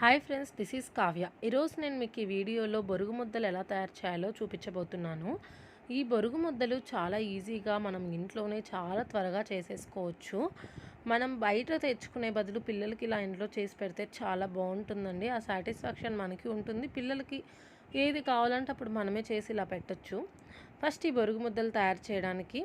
Hi friends this is Kavya. ఈరోజు నేను మీకు ఈ వీడియోలో బొరుగు ముద్దలు ఎలా తయారు చేయాలో చూపించబోతున్నాను. ఈ బొరుగు ముద్దలు చాలా ఈజీగా మనం ఇంట్లోనే చాలా త్వరగా చేసేసుకోవచ్చు. మనం బయట తెచ్చుకునే బదులు పిల్లలకి ఇలా ఇంట్లో చేసి పెడితే చాలా బాగుంటుందండి. ఆ సాటిస్ఫాక్షన్ మనకి ఉంటుంది. పిల్లలకి ఏది కావాలంటే అప్పుడు మనమే చేసి ఇలా పెట్టచ్చు. ఫస్ట్ ఈ బొరుగు ముద్దలు తయారు చేయడానికి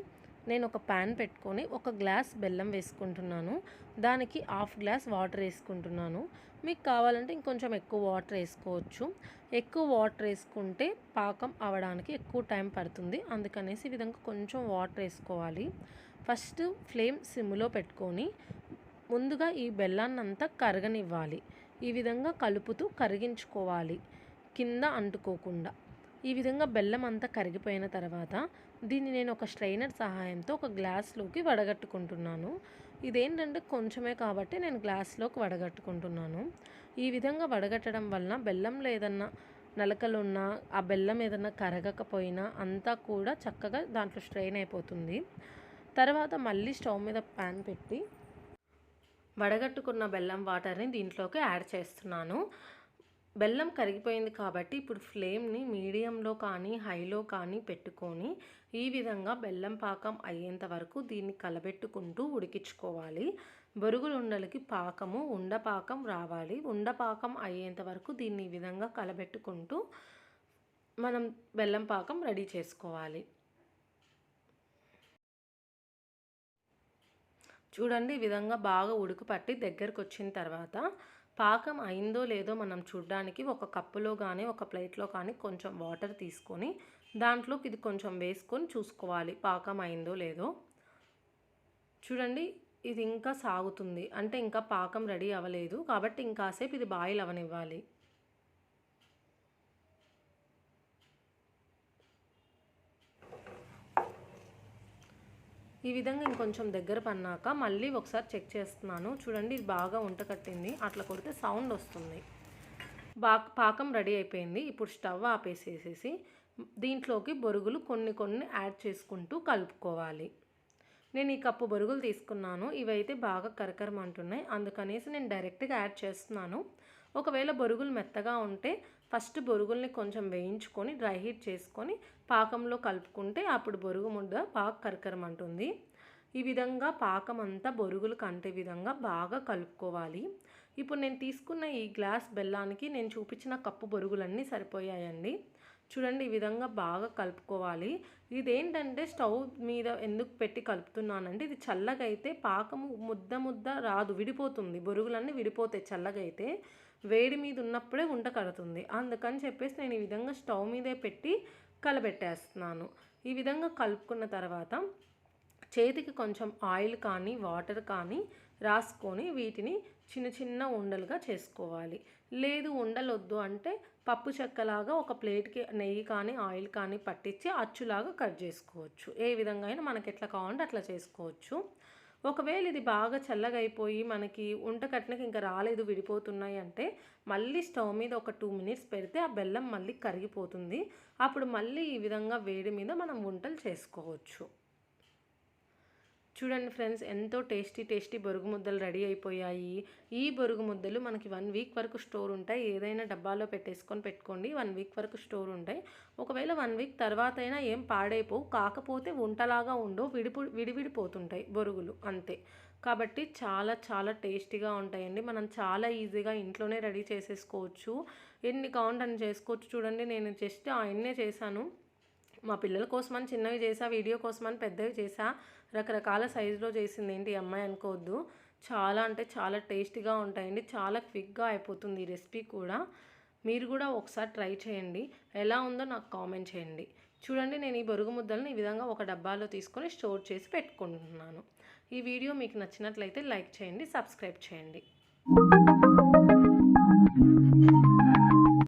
నేను ఒక ప్యాన్ పెట్టుకొని ఒక గ్లాస్ బెల్లం వేసుకుంటున్నాను. దానికి హాఫ్ గ్లాస్ వాటర్ వేసుకుంటున్నాను. మీకు కావాలంటే ఇంకొంచెం ఎక్కువ వాటర్ వేసుకోవచ్చు. ఎక్కువ వాటర్ వేసుకుంటే పాకం అవడానికి ఎక్కువ టైం పడుతుంది. అందుకనేసి ఈ విధంగా కొంచెం వాటర్ వేసుకోవాలి. ఫస్ట్ ఫ్లేమ్ సిమ్లో పెట్టుకొని ముందుగా ఈ బెల్లాన్నంతా కరగనివ్వాలి. ఈ విధంగా కలుపుతూ కరిగించుకోవాలి. కింద అంటుకోకుండా. ఈ విధంగా బెల్లం అంతా కరిగిపోయిన తర్వాత దీన్ని నేను ఒక స్ట్రైనర్ సహాయంతో ఒక గ్లాస్లోకి వడగట్టుకుంటున్నాను. ఇదేంటంటే కొంచెమే కాబట్టి నేను గ్లాస్లోకి వడగట్టుకుంటున్నాను. ఈ విధంగా వడగట్టడం వలన బెల్లంలో ఏదన్నా నలకలున్నా ఆ బెల్లం ఏదన్నా కరగకపోయినా అంతా కూడా చక్కగా దాంట్లో స్ట్రెయిన్ అయిపోతుంది. తర్వాత మళ్ళీ స్టవ్ మీద ప్యాన్ పెట్టి వడగట్టుకున్న బెల్లం వాటర్ని దీంట్లోకి యాడ్ చేస్తున్నాను. బెల్లం కరిగిపోయింది కాబట్టి ఇప్పుడు ఫ్లేమ్ని మీడియంలో కానీ హైలో కానీ పెట్టుకొని ఈ విధంగా బెల్లం పాకం అయ్యేంత వరకు దీన్ని కలబెట్టుకుంటూ ఉడికించుకోవాలి. బొరుగులు ఉండలకి పాకము ఉండపాకం రావాలి. ఉండపాకం అయ్యేంత వరకు దీన్ని ఈ విధంగా కలబెట్టుకుంటూ మనం బెల్లం పాకం రెడీ చేసుకోవాలి. చూడండి ఈ విధంగా బాగా ఉడుకు పట్టి దగ్గరకు వచ్చిన తర్వాత పాకం అయిందో లేదో మనం చూడడానికి ఒక కప్పులో కానీ ఒక ప్లేట్లో కానీ కొంచెం వాటర్ తీసుకొని దాంట్లోకి ఇది కొంచెం వేసుకొని చూసుకోవాలి. పాకం అయిందో లేదో. చూడండి ఇది ఇంకా సాగుతుంది. అంటే ఇంకా పాకం రెడీ అవ్వలేదు. కాబట్టి ఇంకాసేపు ఇది బాయిల్ అవనివ్వాలి ఈ విధంగా ఇంకొంచెం దగ్గర పన్నాక మళ్ళీ ఒకసారి చెక్ చేస్తున్నాను. చూడండి ఇది బాగా ఉంటకట్టింది అట్లా కొడితే సౌండ్ వస్తుంది. బా పాకం రెడీ అయిపోయింది. ఇప్పుడు స్టవ్ ఆపేసేసేసి దీంట్లోకి బొరుగులు కొన్ని కొన్ని యాడ్ చేసుకుంటూ కలుపుకోవాలి. నేను ఈ కప్పు బొరుగులు తీసుకున్నాను. ఇవైతే బాగా కరకరమంటున్నాయి. అందుకనేసి నేను డైరెక్ట్గా యాడ్ చేస్తున్నాను. ఒకవేళ బొరుగులు మెత్తగా ఉంటే ఫస్ట్ బొరుగుల్ని కొంచెం వేయించుకొని డ్రై హీట్ చేసుకొని పాకంలో కలుపుకుంటే అప్పుడు బొరుగు ముద్ద బాగా కరకరమంటుంది. ఈ విధంగా పాకం అంతా బొరుగులు కంటే విధంగా బాగా కలుపుకోవాలి. ఇప్పుడు నేను తీసుకున్న ఈ గ్లాస్ బెల్లానికి నేను చూపించిన కప్పు బొరుగులన్నీ సరిపోయాయండి. చూడండి ఈ విధంగా బాగా కలుపుకోవాలి. ఇదేంటంటే స్టవ్ మీద ఎందుకు పెట్టి కలుపుతున్నానంటే ఇది చల్లగైతే పాకము ముద్ద ముద్ద రాదు విడిపోతుంది. బొరుగులన్నీ విడిపోతాయి చల్లగైతే. వేడి మీద ఉన్నప్పుడే ఉంట కడుతుంది. అందుకని చెప్పేసి నేను ఈ విధంగా స్టవ్ మీదే పెట్టి కలబెట్టేస్తున్నాను. ఈ విధంగా కలుపుకున్న తర్వాత చేతికి కొంచెం ఆయిల్ కానీ వాటర్ కానీ రాసుకొని వీటిని చిన్న చిన్న ఉండలుగా చేసుకోవాలి. లేదు ఉండలొద్దు అంటే పప్పు చెక్కలాగా ఒక ప్లేట్కి నెయ్యి కానీ ఆయిల్ కానీ పట్టించి అచ్చులాగా కట్ చేసుకోవచ్చు. ఏ విధంగా అయినా మనకి ఎట్లా కావాలంటే అట్లా చేసుకోవచ్చు. ఒకవేళ ఇది బాగా చల్లగా అయిపోయి మనకి ఉంట కట్టినకి ఇంకా రాలేదు విడిపోతున్నాయి అంటే మళ్ళీ స్టవ్ మీద ఒక టూ మినిట్స్ పెడితే ఆ బెల్లం మళ్ళీ కరిగిపోతుంది. అప్పుడు మళ్ళీ ఈ విధంగా వేడి మీద మనం వంటలు చేసుకోవచ్చు. చూడండి ఫ్రెండ్స్ ఎంతో టేస్టీ టేస్టీ బొరుగు ముద్దలు రెడీ అయిపోయాయి. ఈ బొరుగు ముద్దలు మనకి వన్ వీక్ వరకు స్టోర్ ఉంటాయి. ఏదైనా డబ్బాలో పెట్టేసుకొని పెట్టుకోండి వన్ వీక్ వరకు స్టోర్ ఉంటాయి. ఒకవేళ వన్ వీక్ తర్వాత అయినా ఏం పాడైపోవు కాకపోతే వంటలాగా ఉండవు విడిపు విడివిడిపోతుంటాయి బొరుగులు అంతే. కాబట్టి చాలా చాలా టేస్టీగా ఉంటాయండి. మనం చాలా ఈజీగా ఇంట్లోనే రెడీ చేసేసుకోవచ్చు. ఎన్ని కావాలంటే అని చేసుకోవచ్చు చూడండి నేను జస్ట్ ఆయన్నే చేశాను. మా పిల్లల కోసమని చిన్నవి చేసా వీడియో కోసమని పెద్దవి చేసా రకరకాల సైజులో చేసింది. ఏంటి అమ్మాయి అనుకోవద్దు. చాలా అంటే చాలా టేస్టీగా ఉంటాయండి. చాలా క్విక్గా అయిపోతుంది ఈ రెసిపీ కూడా. మీరు కూడా ఒకసారి ట్రై చేయండి. ఎలా ఉందో నాకు కామెంట్ చేయండి. చూడండి నేను ఈ బొరుగు ముద్దలను ఈ విధంగా ఒక డబ్బాలో తీసుకొని స్టోర్ చేసి పెట్టుకుంటున్నాను. ఈ వీడియో మీకు నచ్చినట్లయితే లైక్ చేయండి సబ్స్క్రైబ్ చేయండి.